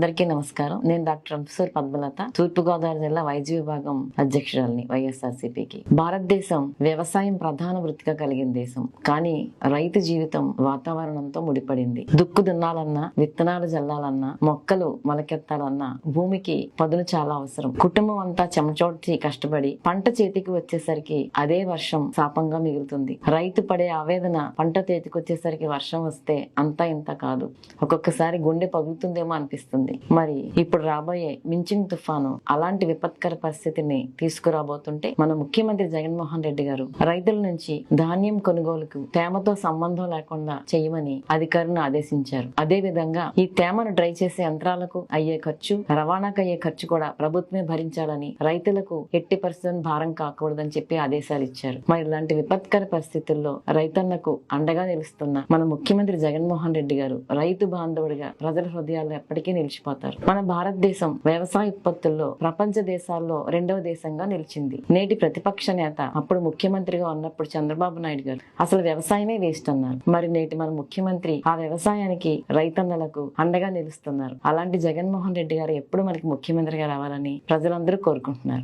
అందరికీ నమస్కారం. నేను డాక్టర్ అంపసూరి పద్మలత తూర్పుగోదావరి జిల్లా వైద్య విభాగం అధ్యక్షురాలిని వైఎస్ఆర్సీపీకి. భారతదేశం వ్యవసాయం ప్రధాన వృత్తిగా కలిగిన దేశం. కానీ రైతు జీవితం వాతావరణంతో ముడిపడింది. దుక్కు దున్నాలన్నా విత్తనాలు జల్లాలన్నా మొక్కలు మొలకెత్తాలన్నా భూమికి పదులు చాలా అవసరం. కుటుంబం అంతా చెమచోడ్చి కష్టపడి పంట చేతికి వచ్చేసరికి అదే వర్షం శాపంగా మిగులుతుంది. రైతు పడే ఆవేదన పంట చేతికి వచ్చేసరికి వర్షం వస్తే అంతా ఇంత కాదు. ఒక్కొక్కసారి గుండె పగులుతుందేమో అనిపిస్తుంది. మరి ఇప్పుడు రాబోయే మించింగ్ తుఫాను అలాంటి విపత్కర పరిస్థితిని తీసుకురాబోతుంటే మన ముఖ్యమంత్రి జగన్మోహన్ రెడ్డి గారు రైతుల నుంచి ధాన్యం కొనుగోలుకు తేమతో సంబంధం లేకుండా చేయమని అధికారులను ఆదేశించారు. అదే విధంగా ఈ తేమను డ్రై చేసే యంత్రాలకు అయ్యే ఖర్చు రవాణాకు అయ్యే ఖర్చు కూడా ప్రభుత్వమే భరించాలని రైతులకు ఎట్టి పరిస్థితులను భారం కాకూడదని చెప్పి ఆదేశాలు ఇచ్చారు. మరి ఇలాంటి విపత్కర పరిస్థితుల్లో రైతన్నకు అండగా నిలుస్తున్న మన ముఖ్యమంత్రి జగన్మోహన్ రెడ్డి గారు రైతు బాంధవుడిగా ప్రజల హృదయాల్లో ఎప్పటికీ నిలిచి మర్చిపోతారు. మన భారతదేశం వ్యవసాయ ఉత్పత్తుల్లో ప్రపంచ దేశాల్లో రెండవ దేశంగా నిలిచింది. నేటి ప్రతిపక్ష నేత అప్పుడు ముఖ్యమంత్రిగా ఉన్నప్పుడు చంద్రబాబు నాయుడు గారు అసలు వ్యవసాయమే వేస్ట్ అన్నారు. మరి నేటి మన ముఖ్యమంత్రి ఆ వ్యవసాయానికి రైతన్నలకు అండగా నిలుస్తున్నారు. అలాంటి జగన్మోహన్ రెడ్డి గారు ఎప్పుడు మనకి ముఖ్యమంత్రిగా రావాలని ప్రజలందరూ కోరుకుంటున్నారు.